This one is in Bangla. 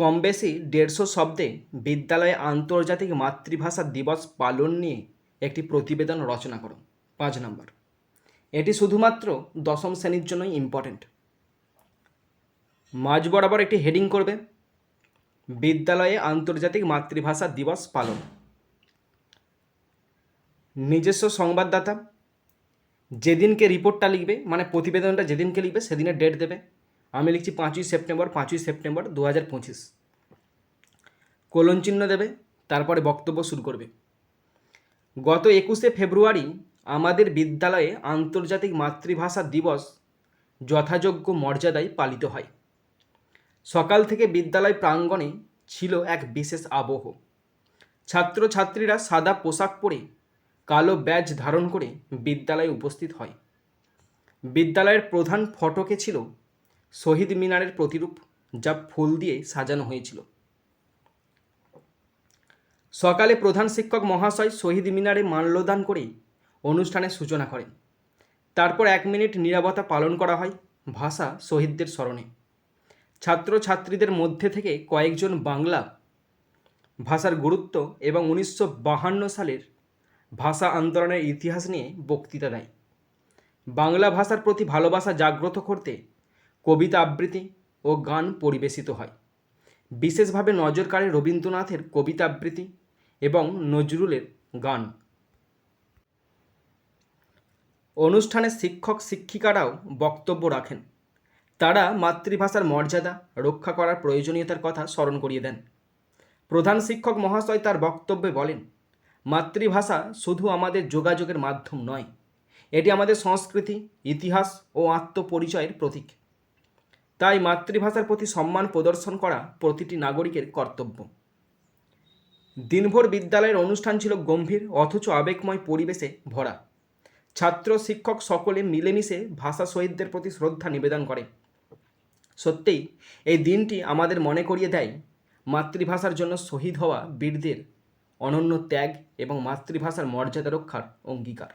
কম বেশি দেড়শো শব্দে বিদ্যালয়ে আন্তর্জাতিক মাতৃভাষা দিবস পালন নিয়ে একটি প্রতিবেদন রচনা করো পাঁচ নম্বর। এটি শুধুমাত্র দশম শ্রেণির জন্যই ইম্পর্ট্যান্ট মাঝ বরাবর একটি হেডিং করবে, বিদ্যালয়ে আন্তর্জাতিক মাতৃভাষা দিবস পালন। নিজস্ব সংবাদদাতা, যেদিনকে রিপোর্টটা লিখবে মানে প্রতিবেদনটা যেদিনকে লিখবে, সেদিনের ডেট দেবে। আমি লিখছি পাঁচই সেপ্টেম্বর পাঁচই সেপ্টেম্বর দু হাজার পঁচিশ। কোলন চিহ্ন দেবে, তারপরে বক্তব্য শুরু করবে। গত একুশে ফেব্রুয়ারি আমাদের বিদ্যালয়ে আন্তর্জাতিক মাতৃভাষা দিবস যথাযোগ্য মর্যাদায় পালিত হয়। সকাল থেকে বিদ্যালয় প্রাঙ্গণে ছিল এক বিশেষ আবহ। ছাত্রছাত্রীরা সাদা পোশাক পরে কালো ব্যাজ ধারণ করে বিদ্যালয়ে উপস্থিত হয়। বিদ্যালয়ের প্রধান ফটকে ছিল শহীদ মিনারের প্রতিরূপ, যা ফুল দিয়ে সাজানো হয়েছিল। সকালে প্রধান শিক্ষক মহাশয় শহীদ মিনারে মাল্যদান করে অনুষ্ঠানের সূচনা করেন। তারপর এক মিনিট নীরবতা পালন করা হয় ভাষা শহীদদের স্মরণে। ছাত্রছাত্রীদের মধ্যে থেকে কয়েকজন বাংলা ভাষার গুরুত্ব এবং উনিশশো বাহান্ন সালের ভাষা আন্দোলনের ইতিহাস নিয়ে বক্তৃতা দেয়। বাংলা ভাষার প্রতি ভালোবাসা জাগ্রত করতে কবিতা আবৃত্তি ও গান পরিবেশিত হয়। বিশেষভাবে নজর কাড়ে রবীন্দ্রনাথের কবিতা আবৃত্তি এবং নজরুলের গান। অনুষ্ঠানে শিক্ষক শিক্ষিকারাও বক্তব্য রাখেন। তারা মাতৃভাষার মর্যাদা রক্ষা করার প্রয়োজনীয়তার কথা স্মরণ করিয়ে দেন। প্রধান শিক্ষক মহাশয় তার বক্তব্যে বলেন, মাতৃভাষা শুধু আমাদের যোগাযোগের মাধ্যম নয়, এটি আমাদের সংস্কৃতি, ইতিহাস ও আত্মপরিচয়ের প্রতীক। তাই মাতৃভাষার প্রতি সম্মান প্রদর্শন করা প্রতিটি নাগরিকের কর্তব্য। দিনভর বিদ্যালয়ের অনুষ্ঠান ছিল গম্ভীর, অথচ আবেগময় পরিবেশে ভরা। ছাত্র, শিক্ষক সকলে মিলেমিশে ভাষা শহীদদের প্রতি শ্রদ্ধা নিবেদন করে। সত্যিই, এই দিনটি আমাদের মনে করিয়ে দেয় মাতৃভাষার জন্য শহীদ হওয়া বীরদের অনন্য ত্যাগ এবং মাতৃভাষার মর্যাদা রক্ষার অঙ্গীকার।